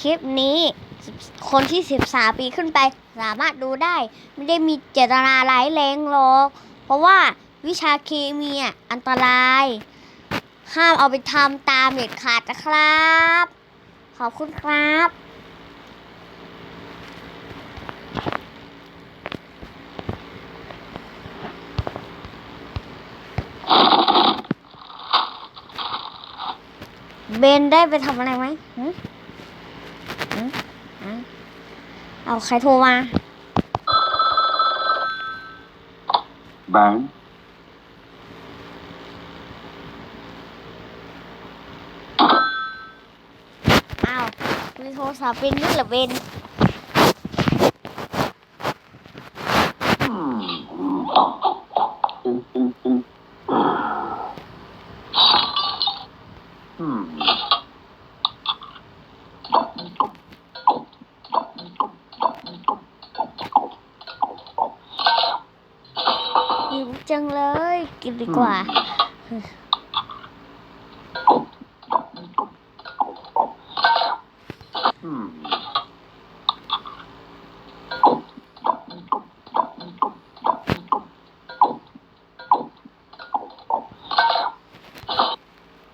คลิปนี้ คนที่ 13 ปีขึ้นไป สามารถดูได้ ไม่ได้มีเจตนาร้ายแรงหรอก เพราะว่าวิชาเคมีอันตราย ห้ามเอาไปทำตามเด็ดขาดนะครับ ขอบคุณครับเบนได้ไปทำอะไรไหมหึหึหึ เอาใครโทรมา Ben อ้าวมีโทรศัพท์เป็นนี่เหรอเบน Hmm. หิวจังเลย กินดีกว่า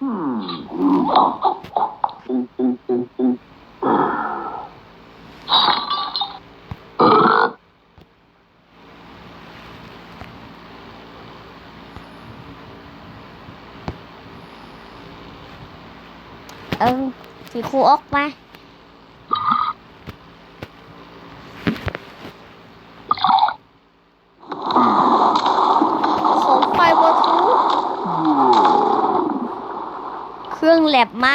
Hmm. เออสีครูออกมาของไฟบอทูเครื่องแลบไหม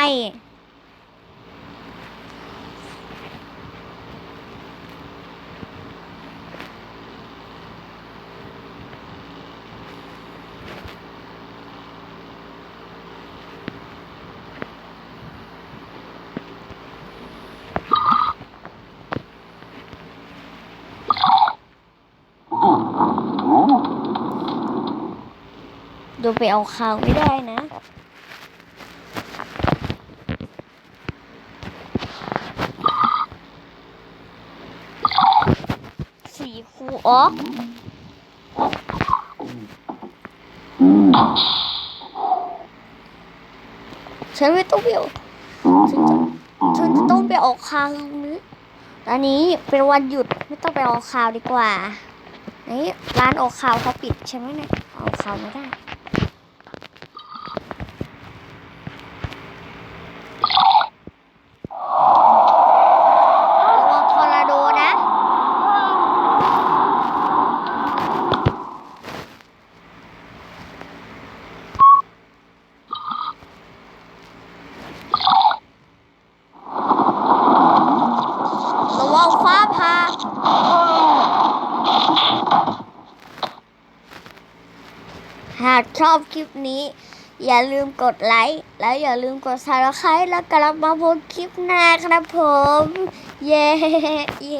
เดี๋ยไปเอาข่าวไม่ได้นะ สีครูออกฉันไม่ต้องไปเอาฉันจะฉันจะต้องไปออกข่าวนี้ตอนนี้เป็นวันหยุดไม่ต้องไปออกข่าวดีกว่านี่ร้านออกข่าวเขาปิดใช่ไหมเนี่ยออกข่าวไม่ได้ ระวังทอร์นาโดนะ ระวังฟ้าผ่า หากชอบคลิปนี้ อย่าลืมกดไลค์แล้วอย่าลืมกด subscribe แล้วกลับมาพบคลิปหน้าครับผม เย้เย้